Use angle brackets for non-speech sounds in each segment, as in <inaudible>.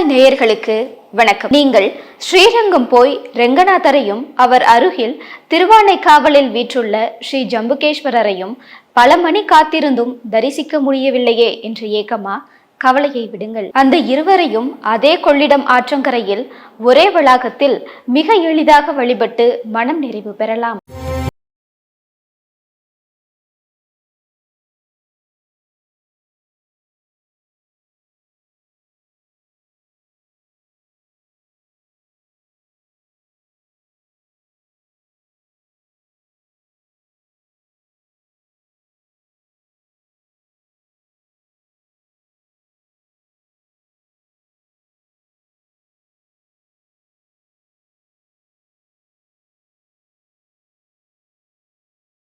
ஐத்தமிழ்தாய் நேயர்களுக்கு வணக்கம். நீங்கள் ஸ்ரீரங்கம் போய் ரெங்கநாதரையும் அவர் அருகில் திருவானைக்காவலில் வீற்றுள்ள ஸ்ரீ ஜம்புகேஸ்வரரையும் பல மணி காத்திருந்தும் தரிசிக்க முடியவில்லையே என்ற ஏக்கமா கவலையை விடுங்கள். அந்த இருவரையும் அதே கொள்ளிடம் ஆற்றங்கரையில் ஒரே வளாகத்தில் மிக எளிதாக வழிபட்டு மனம் நிறைவு பெறலாம்.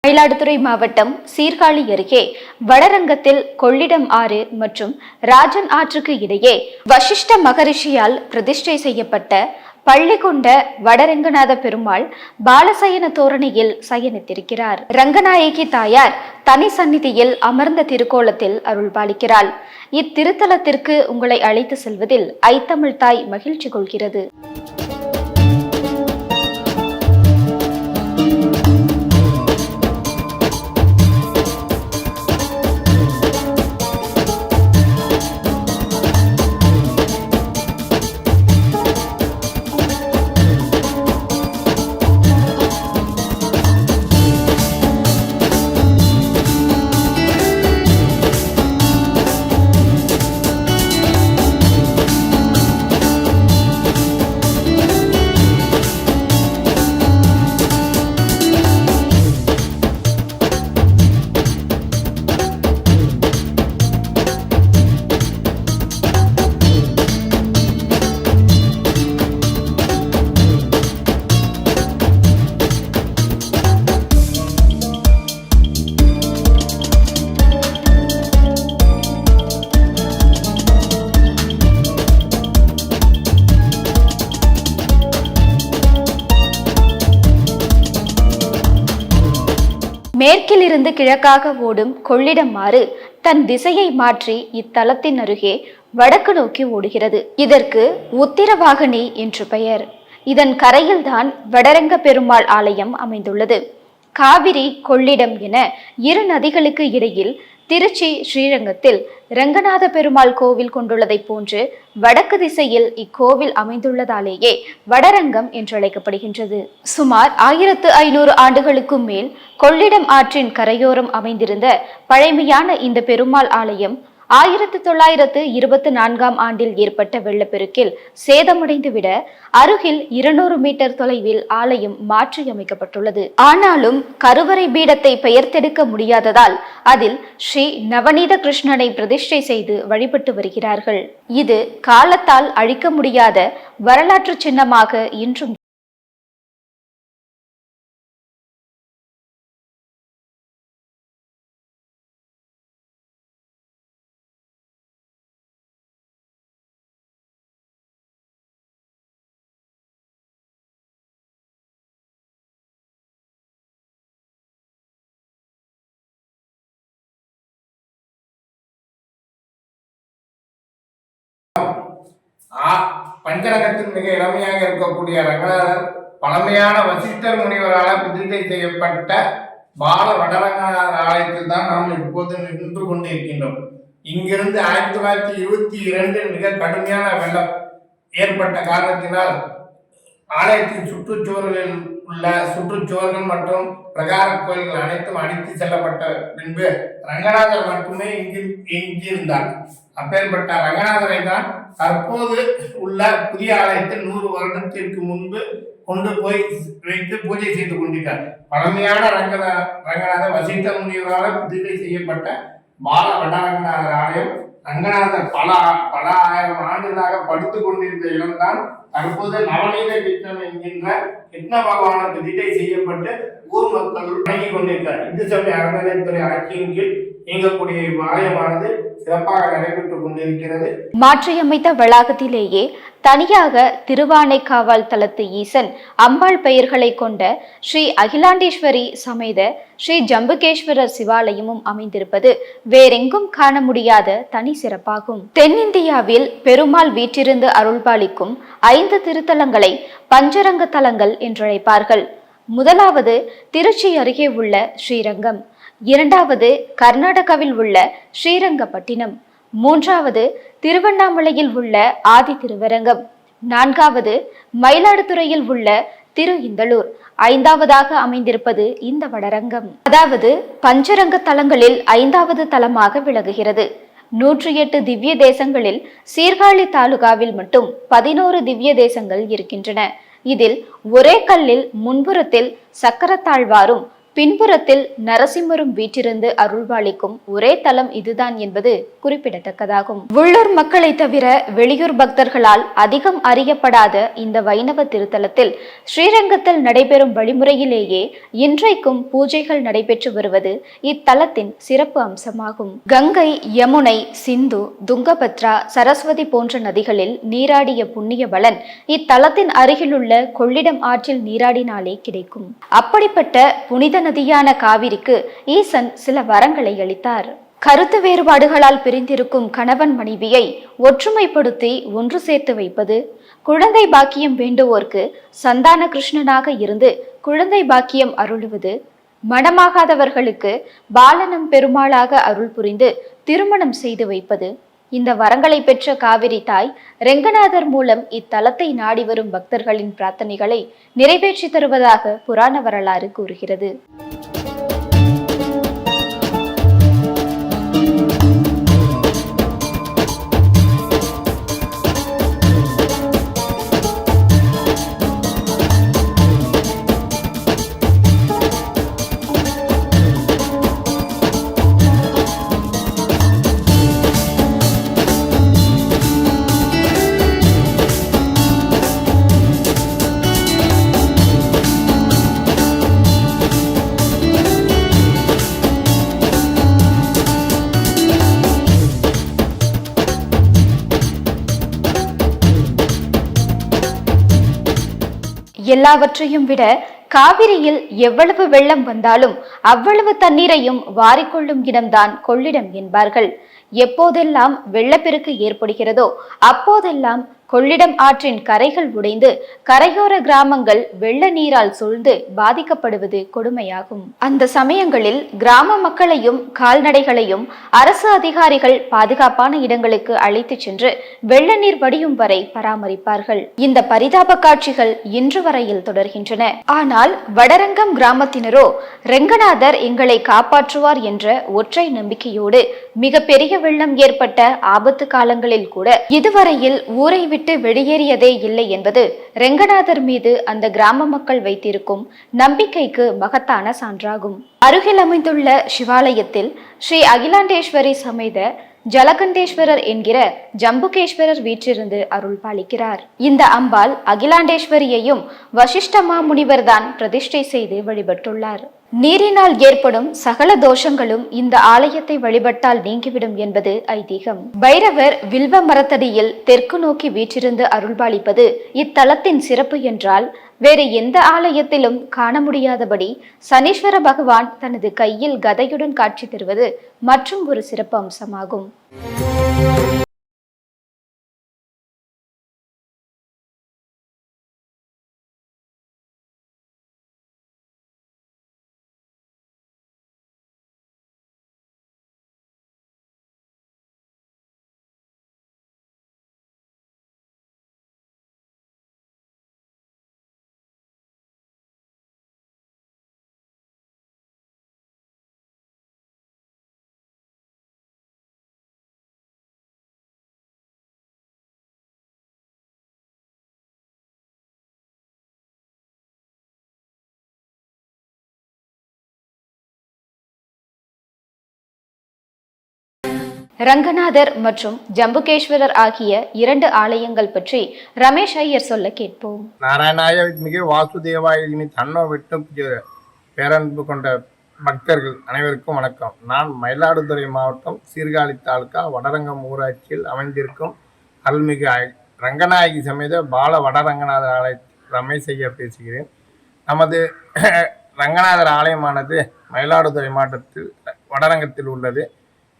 மயிலாடுதுறை மாவட்டம் சீர்காழி அருகே வடரங்கத்தில் கொள்ளிடம் ஆறு மற்றும் ராஜன் ஆற்றுக்கு இடையே வசிஷ்ட மகரிஷியால் பிரதிஷ்டை செய்யப்பட்ட பள்ளி கொண்ட வடரங்கநாத பெருமாள் பாலசயன தோரணையில் சயனித்திருக்கிறார். ரங்கநாயகி தாயார் தனி சந்நிதியில் அமர்ந்த திருக்கோலத்தில் அருள் பாலிக்கிறாள் இத்திருத்தலத்திற்கு உங்களை அழைத்து செல்வதில் ஐத்தமிழ் தாய் மகிழ்ச்சி கொள்கிறது. கிழக்காக ஓடும் கொள்ளிடம் ஆறு தன் திசையை மாற்றி இத்தலத்தின் அருகே வடக்கு நோக்கி ஓடுகிறது. இதற்கு உத்திரவாகனி என்று பெயர். இதன் கரையில்தான் வடரங்க பெருமாள் ஆலயம் அமைந்துள்ளது. காவிரி கொள்ளிடம் என இரு நதிகளுக்கு இடையில் திருச்சி ஸ்ரீரங்கத்தில் ரங்கநாத பெருமாள் கோவில் கொண்டுள்ளதைப் போன்று வடக்கு திசையில் இக்கோவில் அமைந்துள்ளதாலேயே வடரங்கம் என்றழைக்கப்படுகின்றது. சுமார் ஆயிரத்து ஐநூறு ஆண்டுகளுக்கும் மேல் கொள்ளிடம் ஆற்றின் கரையோரம் அமைந்திருந்த பழமையான இந்த பெருமாள் ஆலயம் ஆயிரத்து தொள்ளாயிரத்து இருபத்தி நான்காம் ஆண்டில் ஏற்பட்ட வெள்ளப்பெருக்கில் சேதமடைந்துவிட அருகில் இருநூறு மீட்டர் தொலைவில் ஆலயம் மாற்றியமைக்கப்பட்டுள்ளது. ஆனாலும் கருவறை பீடத்தை பெயர்த்தெடுக்க முடியாததால் அதில் ஸ்ரீ நவநீத கிருஷ்ணனை பிரதிஷ்டை செய்து வழிபட்டு வருகிறார்கள். இது காலத்தால் அழிக்க முடியாத வரலாற்று சின்னமாக இன்றும் பஞ்சரகத்தின் பஞ்சரகத்தில் மிக இளமையாக இருக்கக்கூடிய ரங்கநாதர் பழமையான வசிஷ்டர் முனிவரால் பிரதிஷ்டை செய்யப்பட்ட பால வடரங்கநாதர் ஆலயத்தில் தான் நாம் இப்போது நின்று கொண்டு இருக்கின்றோம் இங்கிருந்து ஆயிரத்தி தொள்ளாயிரத்தி இருபத்தி இரண்டில் மிக கடுமையான வெள்ளம் ஏற்பட்ட காரணத்தினால் ஆலயத்தின் சுற்றுச்சுவர்களில் உள்ள சுற்றுச்சுவர்கள் மற்றும் பிரகார கோயில்கள் அனைத்தும் அடித்து செல்லப்பட்ட பின்பு ரங்கநாதர் மட்டுமே இங்கு எஞ்சியிருந்தார் அப்பேற்பட்ட ரங்கநாதரை தான் தற்போது உள்ள புதிய ஆலயத்தில் நூறு வருடத்திற்கு முன்பு கொண்டு போய் வைத்து பூஜை செய்து கொண்டிருக்கார். பழமையான ரங்கநாத ரங்கநாத வசித்த முனிவரால் பிரதிஷ்டை செய்யப்பட்ட பால வடரங்கநாதர் ஆலயம் ரங்கநாதர் பல பல ஆயிரம் ஆண்டுகளாக படுத்து கொண்டிருந்த இடம்தான் தற்போது நவநீத கிருஷ்ணன் என்கின்ற கிருஷ்ண பகவான பிரதிஷ்டை செய்யப்பட்டு ஊர் மக்கள் வழங்கி கொண்டிருக்கிறார். இந்து சமய அறநிலையத்துறை ஆட்சியின் கீழ் இயங்கக்கூடிய இவ்வாலயமானது சிறப்பாக நடைபெற்றுக் கொண்டிருக்கிறது. மாற்றியமைத்த வளாகத்திலேயே தனியாக திருவானைக்காவல் தலத்து ஈசன் அம்பாள் பெயர்களை கொண்ட ஸ்ரீ அகிலாண்டேஸ்வரி சமேத ஸ்ரீ ஜம்புகேஸ்வரர் சிவாலயமும் அமைந்திருப்பது வேறெங்கும் காண முடியாத தனி சிறப்பாகும். தென்னிந்தியாவில் பெருமாள் வீற்றிருந்து அருள்பாலிக்கும் ஐந்து திருத்தலங்களை பஞ்சரங்க தலங்கள் என்றழைப்பார்கள். முதலாவது திருச்சி அருகே உள்ள ஸ்ரீரங்கம் இரண்டாவது கர்நாடகாவில் உள்ள ஸ்ரீரங்கப்பட்டினம் மூன்றாவது திருவண்ணாமலையில் உள்ள ஆதி திருவரங்கம். நான்காவது மயிலாடுதுறையில் உள்ள திரு இந்தலூர் ஐந்தாவதாக அமைந்திருப்பது இந்த வடரங்கம். அதாவது பஞ்சரங்க தலங்களில் ஐந்தாவது தலமாக விளங்குகிறது. நூற்றி எட்டு திவ்ய தேசங்களில் சீர்காழி தாலுகாவில் மட்டும் பதினோரு திவ்ய தேசங்கள் இருக்கின்றன. இதில் ஒரே கல்லில் முன்புறத்தில் சக்கரத்தாழ்வாரும் பின்புறத்தில் நரசிம்மரும் வீற்றிருந்து அருள்வாளிக்கும் ஒரே தலம் இதுதான் என்பது குறிப்பிடத்தக்கதாகும். உள்ளூர் மக்களை தவிர வெளியூர் பக்தர்களால் அதிகம் அறியப்படாத இந்த வைணவ திருத்தலத்தில் ஸ்ரீரங்கத்தில் நடைபெறும் வழிமுறையிலேயே இன்றைக்கும் பூஜைகள் நடைபெற்று வருவது இத்தலத்தின் சிறப்பு அம்சமாகும். கங்கை யமுனை சிந்து துங்கபத்ரா சரஸ்வதி போன்ற நதிகளில் நீராடிய புண்ணிய பலன் இத்தலத்தின் அருகிலுள்ள கொள்ளிடம் ஆற்றில் நீராடினாலே கிடைக்கும். அப்படிப்பட்ட புனித நதியான காவிரிக்கு ஈசன் சில வரங்களை அளித்தார். கருத்து வேறுபாடுகளால் பிரிந்திருக்கும் கணவன் மனைவியை ஒற்றுமைப்படுத்தி ஒன்று சேர்த்து வைப்பது குழந்தை பாக்கியம் வேண்டுவோர்க்கு சந்தான கிருஷ்ணனாக இருந்து குழந்தை பாக்கியம் அருளுவது மணமாகாதவர்களுக்கு பாலனம் பெருமாளாக அருள் புரிந்து திருமணம் செய்து வைப்பது இந்த வரங்களை பெற்ற காவிரி தாய் ரெங்கநாதர் மூலம் இத்தலத்தை நாடி வரும் பக்தர்களின் பிரார்த்தனைகளை நிறைவேற்றி தருவதாக புராண வரலாறு கூறுகிறது. எல்லாவற்றையும் விட காவிரியில் எவ்வளவு வெள்ளம் வந்தாலும் அவ்வளவு தண்ணீரையும் வாரிக்கொள்ளும் இடம்தான் கொள்ளிடம் என்பார்கள். எப்போதெல்லாம் வெள்ளப்பெருக்கு ஏற்படுகிறதோ அப்போதெல்லாம் கொள்ளிடம் ஆற்றின் கரைகள் உடைந்து கரையோர கிராமங்கள் வெள்ள நீரால் சூழ்ந்து பாதிக்கப்படுவது கொடுமையாகும். அந்த சமயங்களில் கிராம மக்களையும் கால்நடைகளையும் அரசு அதிகாரிகள் பாதுகாப்பான இடங்களுக்கு அழைத்துச் சென்று வெள்ள நீர் வடியும் வரை பராமரிப்பார்கள். இந்த பரிதாப காட்சிகள் இன்று வரையில் தொடர்கின்றன. ஆனால் வடரங்கம் கிராமத்தினரோ ரெங்கநாதர் எங்களை காப்பாற்றுவார் என்ற ஒற்றை நம்பிக்கையோடு மிக பெரிய வெள்ளம் ஏற்பட்ட ஆபத்து காலங்களில் கூட இதுவரையில் ஊரை விட்டு வெளியேறியதே இல்லை என்பது ரெங்கநாதர் மீது அந்த கிராம மக்கள் வைத்திருக்கும் நம்பிக்கைக்கு மகத்தான சான்றாகும். அருகில் அமைந்துள்ள சிவாலயத்தில் ஸ்ரீ அகிலாண்டேஸ்வரி சமேத ஜலகண்டேஸ்வரர் என்கிற ஜம்புகேஸ்வரர் வீற்றிருந்து அருள் பாலிக்கிறார் இந்த அம்பாள் அகிலாண்டேஸ்வரியையும் வசிஷ்ட மாமுனிவர் தான் பிரதிஷ்டை செய்து வழிபட்டுள்ளார். நீரினால் ஏற்படும் சகல தோஷங்களும் இந்த ஆலயத்தை வழிபட்டால் நீங்கிவிடும் என்பது ஐதீகம். பைரவர் வில்வ மரத்தடியில் தெற்கு நோக்கி வீற்றிருந்து அருள்பாலிப்பது இத்தலத்தின் சிறப்பு என்றால் வேறு எந்த ஆலயத்திலும் காண முடியாதபடி சனீஸ்வர பகவான் தனது கையில் கதையுடன் காட்சி தருவது மற்றும் ஒரு சிறப்பு அம்சமாகும். ரங்கநாதர் மற்றும் ஜம்புகேஸ்வரர் ஆகிய இரண்டு ஆலயங்கள் பற்றி ரமேஷ் ஐயர் சொல்ல கேட்போம். நாராயணாய மிக வாசுதேவாய தன்னோ விட்டு பேரன்பு கொண்ட பக்தர்கள் அனைவருக்கும் வணக்கம். நான் மயிலாடுதுறை மாவட்டம் சீர்காழி தாலுகா வடரங்கம் ஊராட்சியில் அமைந்திருக்கும் அருள்மிகு ரங்கநாயகி சமேத பால வடரங்கநாதர் ஆலய ரமேஷ் ஐயா பேசுகிறேன். நமது <clears throat> ரங்கநாதர் ஆலயமானது மயிலாடுதுறை மாவட்டத்தில் வடரங்கத்தில் உள்ளது.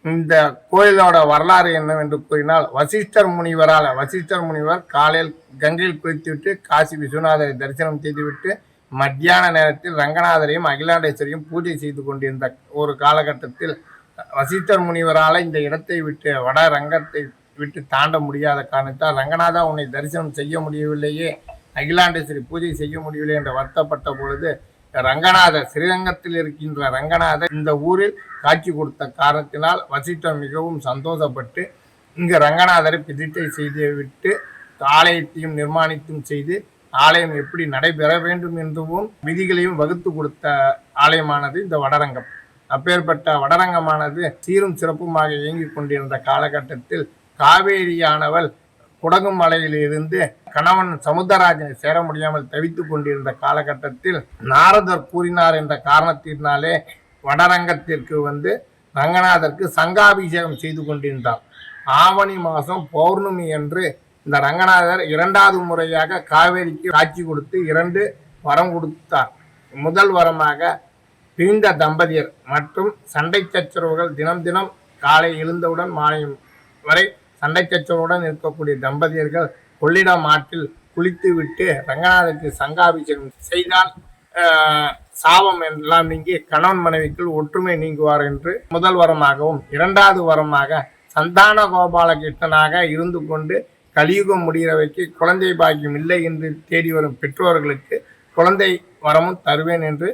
இந்த கோயிலோட வரலாறு என்னவென்று கூறினால் வசிஷ்டர் முனிவரால் வசிஷ்டர் முனிவர் காலையில் கங்கையில் குளித்துவிட்டு காசி விஸ்வநாதரை தரிசனம் செய்துவிட்டு மத்தியான நேரத்தில் ரங்கநாதரையும் அகிலாண்டேஸ்வரையும் பூஜை செய்து கொண்டிருந்த ஒரு காலகட்டத்தில் வசிஷ்டர் முனிவரால் இந்த இடத்தை விட்டு வட ரங்கத்தை விட்டு தாண்ட முடியாத காரணத்தால் ரங்கநாதா உன்னை தரிசனம் செய்ய முடியவில்லையே அகிலாண்டேஸ்வரி பூஜை செய்ய முடியவில்லை என்று வருத்தப்பட்ட பொழுது ரங்கநாதர் ஸ்ரீரங்கத்தில் இருக்கின்ற ரங்கநாதர் இந்த ஊரில் காட்சி கொடுத்த காரணத்தினால் வசிஷ்டர் மிகவும் சந்தோஷப்பட்டு இங்கு ரங்கநாதரை பிதித்தை செய்து விட்டு ஆலயத்தையும் நிர்மாணித்தும் செய்து ஆலயம் எப்படி நடைபெற வேண்டும் என்றும் விதிகளையும் வகுத்து கொடுத்த ஆலயமானது இந்த வடரங்கம். அப்பேற்பட்ட வடரங்கமானது சீரும் சிறப்புமாக இயங்கிக் கொண்டிருந்த காலகட்டத்தில் காவேரியானவள் குடகும் மலையிலிருந்து கணவன் சமுத்திரராஜனை சேர முடியாமல் தவித்துக் கொண்டிருந்த காலகட்டத்தில் நாரதர் கூறினார் என்ற காரணத்தினாலே வடரங்கத்திற்கு வந்து ரங்கநாதருக்கு சங்காபிஷேகம் செய்து கொண்டிருந்தார். ஆவணி மாதம் பௌர்ணமி என்று இந்த ரங்கநாதர் இரண்டாவது முறையாக காவேரிக்கு காட்சி கொடுத்து இரண்டு வரம் கொடுத்தார். முதல் வரமாக பிரிந்த தம்பதியர் மற்றும் சண்டை சச்சரவுகள் தினம் தினம் காலை எழுந்தவுடன் மாலை வரை சண்டைக்கச்சோருடன் இருக்கக்கூடிய தம்பதியர்கள் கொள்ளிடம் ஆற்றில் குளித்து விட்டு ரங்கநாதருக்கு சங்காபிஷேகம் செய்தால் சாபம் எல்லாம் நீங்கி கணவன் மனைவிக்குள் ஒற்றுமை நீங்குவார் என்று முதல் வரமாகவும் இரண்டாவது வரமாக சந்தான கோபாலகிருஷ்ணனாக இருந்து கொண்டு கலியுகம் முடிகிற வரைக்கும் குழந்தை பாக்கியம் இல்லை என்று தேடி வரும் பெற்றோர்களுக்கு குழந்தை வரமும் தருவேன் என்று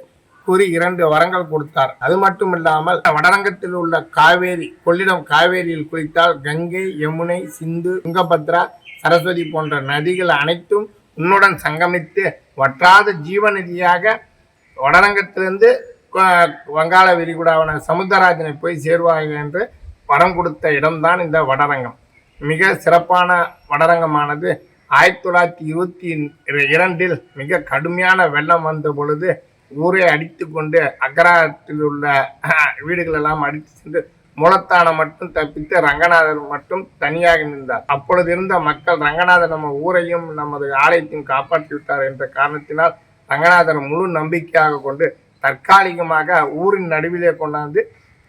கூறி இரண்டு வரங்கள் கொடுத்தார். அது மட்டும் இல்லாமல் வடரங்கத்தில் உள்ள காவேரி கொள்ளிடம் காவேரியில் குளித்தால் கங்கை யமுனை சிந்து துங்கபத்ரா சரஸ்வதி போன்ற நதிகள் அனைத்தும் உன்னுடன் சங்கமித்து வற்றாத ஜீவநதியாக வடரங்கத்திலிருந்து வங்காள விரிகுடாவான சமுத்திரராஜனை போய் சேருவார்கள் என்று வரம் கொடுத்த இடம்தான் இந்த வடரங்கம். மிக சிறப்பான வடரங்கமானது. ஆயிரத்தி தொள்ளாயிரத்தி இருபத்தி இரண்டில் மிக கடுமையான வெள்ளம் வந்த பொழுது ஊரை அடித்து கொண்டு அக்ரஹாரத்தில் உள்ள வீடுகள் எல்லாம் அடித்து சென்று மூலத்தானம் மட்டும் தப்பித்து ரங்கநாதர் மட்டும் தனியாக நின்றார். அப்பொழுது இருந்த மக்கள் ரங்கநாதர் நம்ம ஊரையும் நமது ஆலயத்தையும் காப்பாற்றி விட்டார் என்ற காரணத்தினால் ரங்கநாதர் முழு நம்பிக்கையாக கொண்டு தற்காலிகமாக ஊரின் நடுவிலே கொண்டாந்து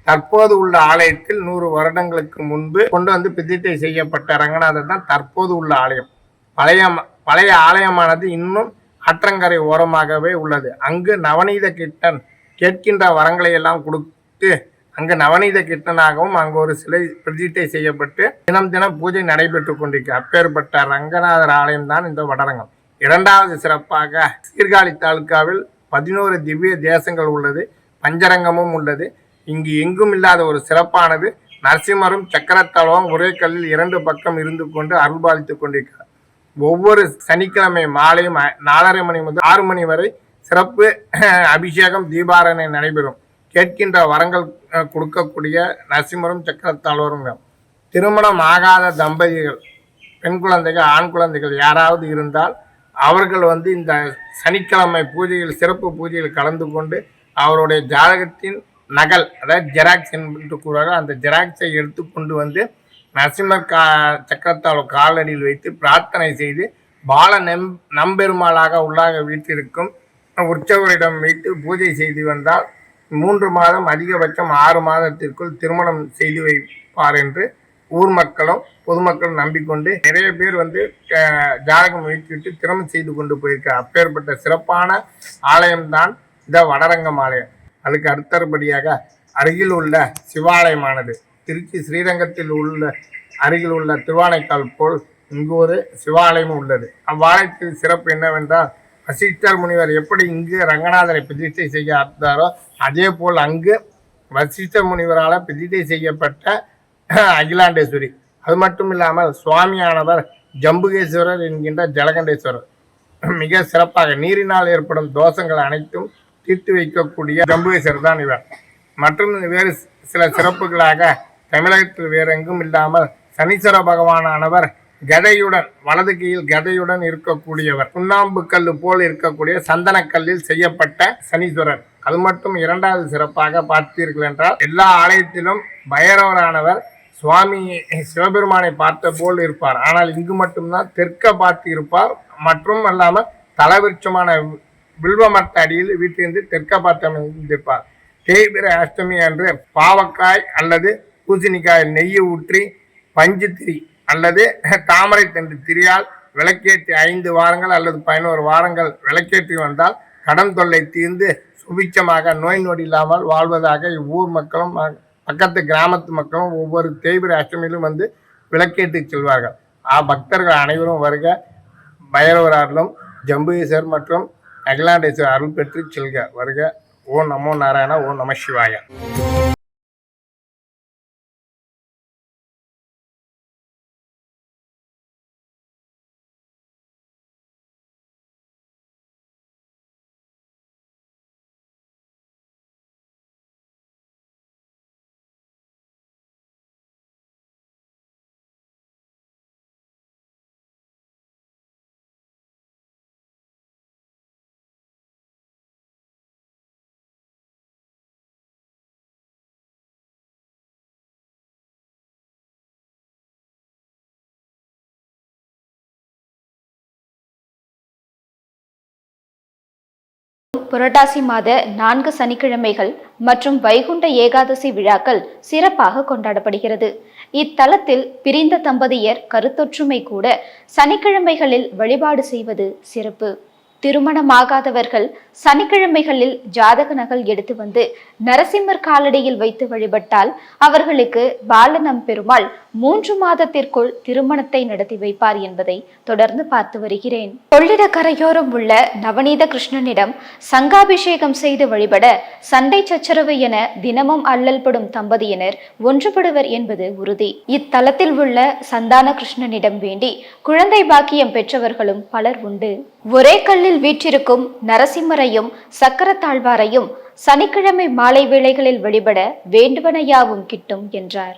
தற்போது உள்ள ஆலயத்தில் நூறு வருடங்களுக்கு முன்பு கொண்டு வந்து பிதித்தை செய்யப்பட்ட ரங்கநாதர் தான் தற்போது உள்ள ஆலயம். பழைய ம- பழைய ஆலயமானது இன்னும் ஆற்றங்கரை ஓரமாகவே உள்ளது. அங்கு நவநீத கிட்டன் கேட்கின்ற வரங்களை எல்லாம் கொடுத்து அங்கு நவநீத கிட்டனாகவும் அங்கு ஒரு சிலை பிரதிஷ்டை செய்யப்பட்டு தினம் தினம் பூஜை நடைபெற்று கொண்டிருக்கு அப்பேற்பட்ட ரங்கநாதர் ஆலயம் தான் இந்த வடரங்கம். இரண்டாவது சிறப்பாக சீர்காழி தாலுக்காவில் பதினோரு திவ்ய தேசங்கள் உள்ளது பஞ்சரங்கமும் உள்ளது. இங்கு எங்கும் இல்லாத ஒரு சிறப்பானது நரசிம்மரும் சக்கரத்தலவும் ஒரே கல்லில் இரண்டு பக்கம் இருந்து கொண்டு அருள்பாலித்துக் கொண்டிருக்கிறார். ஒவ்வொரு சனிக்கிழமை மாலையும் நாலரை மணி முதல் ஆறு மணி வரை சிறப்பு <clears throat> அபிஷேகம் தீபாரணை நடைபெறும். கேட்கின்ற வரங்கள் கொடுக்கக்கூடிய நரசிம்மரும் சக்கரத்தாழ்வரும் திருமணம் ஆகாத தம்பதிகள் பெண் குழந்தைகள் ஆண் குழந்தைகள் யாராவது இருந்தால் அவர்கள் வந்து இந்த சனிக்கிழமை பூஜையில் சிறப்பு பூஜையில் கலந்து கொண்டு அவருடைய ஜாதகத்தின் நகல் அதாவது ஜெராக்ஸ் என்று கூறுவார்கள் அந்த ஜெராக்ஸை எடுத்துக்கொண்டு வந்து நரசிம்மர் கா சக்கரத்தால் காலடியில் வைத்து பிரார்த்தனை செய்து பால நெம் நம்பெருமாளாக உள்ளாக வீட்டிற்கும் உற்சவரிடம் வைத்து பூஜை செய்து வந்தால் மூன்று மாதம் அதிகபட்சம் ஆறு மாதத்திற்குள் திருமணம் செய்து வைப்பார் என்று ஊர் மக்களும் பொதுமக்களும் நம்பிக்கொண்டு நிறைய பேர் வந்து ஜாதகம் வைத்துவிட்டு திருமணம் செய்து கொண்டு போயிருக்கார் அப்பேற்பட்ட சிறப்பான ஆலயம்தான் இந்த வடரங்கம் ஆலயம் அதுக்கு அடுத்தபடியாக அருகில் உள்ள சிவாலயமானது. திருச்சி ஸ்ரீரங்கத்தில் உள்ள அருகில் உள்ள திருவானைக்கால் போல் இங்கு ஒரு சிவாலயம் உள்ளது. அவ்வாலயத்தின் சிறப்பு என்னவென்றால் வசிஷ்டர் முனிவர் எப்படி இங்கு ரங்கநாதரை பிரதிஷ்டை செய்ய அர்த்தாரோ அதே போல் அங்கு வசிஷ்டர் முனிவரால் பிரதிஷ்டை செய்யப்பட்ட அகிலாண்டேஸ்வரி. அது மட்டும் இல்லாமல் சுவாமியானவர் ஜம்புகேஸ்வரர் என்கின்ற ஜலகண்டேஸ்வரர். மிக சிறப்பாக நீரினால் ஏற்படும் தோஷங்கள் அனைத்தும் தீர்த்து வைக்கக்கூடிய ஜம்புகேஸ்வரர் தான் இவர். மற்றும் வேறு சில சிறப்புகளாக தமிழகத்தில் வேறு எங்கும் இல்லாமல் சனீஸ்வர பகவானானவர் கதையுடன் வலது கையில் கதையுடன் இருக்கக்கூடியவர். சுண்ணாம்பு கல்லு போல் இருக்கக்கூடிய சந்தனக்கல்லில் செய்யப்பட்ட சனீஸ்வரர். அது மட்டும் இரண்டாவது சிறப்பாக பார்த்தீர்கள் என்றால் எல்லா ஆலயத்திலும் பைரவரானவர் சுவாமி சிவபெருமானை பார்த்த போல் இருப்பார். ஆனால் இங்கு மட்டும்தான் தெற்க பார்த்து இருப்பார் மற்றும் அல்லாமல் தலவிருட்சமான வில்வமட்ட அடியில் வீட்டிலிருந்து தெற்க பார்த்து அமைந்திருப்பார். தேய்பிர அஷ்டமி அன்று பாவக்காய் அல்லது பூசணிக்காய் நெய்யை ஊற்றி பஞ்சு திரி அல்லது தாமரை தண்டு திரியால் விளக்கேற்றி ஐந்து வாரங்கள் அல்லது பதினோரு வாரங்கள் விளக்கேற்றி வந்தால் கடன் தொல்லை தீர்ந்து சுபிச்சமாக நோய் நொடி இல்லாமல் வாழ்வதாக இவ்வூர் மக்களும் பக்கத்து கிராமத்து மக்களும் ஒவ்வொரு தேய்பிர அஷ்டமியிலும் வந்து விளக்கேற்றி செல்வார்கள். ஆ பக்தர்கள் அனைவரும் வருக. பைரவர் அருளும் ஜம்புகேஸ்வர் மற்றும் அகிலாண்டேஸ்வர் அருள் பெற்று செல்க. வருக. ஓ நமோ நாராயண ஓ நம சிவாயா. புரட்டாசி மாத நான்கு சனிக்கிழமைகள் மற்றும் வைகுண்ட ஏகாதசி விழாக்கள் சிறப்பாக கொண்டாடப்படுகிறது. இத்தலத்தில் பிரிந்த தம்பதியர் கருத்தொற்றுமை கூட சனிக்கிழமைகளில் வழிபாடு செய்வது சிறப்பு. திருமணமாகாதவர்கள் சனிக்கிழமைகளில் ஜாதக நகல் எடுத்து வந்து நரசிம்மர் காலடியில் வைத்து வழிபட்டால் அவர்களுக்கு பாலனம் பெருமாள் மூன்று மாதத்திற்குள் திருமணத்தை நடத்தி வைப்பார் என்பதை தொடர்ந்து பார்த்து வருகிறேன். கொள்ளிட கரையோரம் உள்ள நவநீத கிருஷ்ணனிடம் சங்காபிஷேகம் செய்து வழிபட சண்டை சச்சரவு என தினமும் அல்லல்படும் தம்பதியினர் ஒன்றுபடுவர் என்பது உறுதி. இத்தலத்தில் உள்ள சந்தான கிருஷ்ணனிடம் வேண்டி குழந்தை பாக்கியம் பெற்றவர்களும் பலர் உண்டு. ஒரே கல்லில் வீற்றிருக்கும் நரசிம்மரையும் சக்கரத்தாழ்வாரையும் சனிக்கிழமை மாலை வேளைகளில் வழிபட வேண்டுவனையாவும் கிட்டும் என்றார்.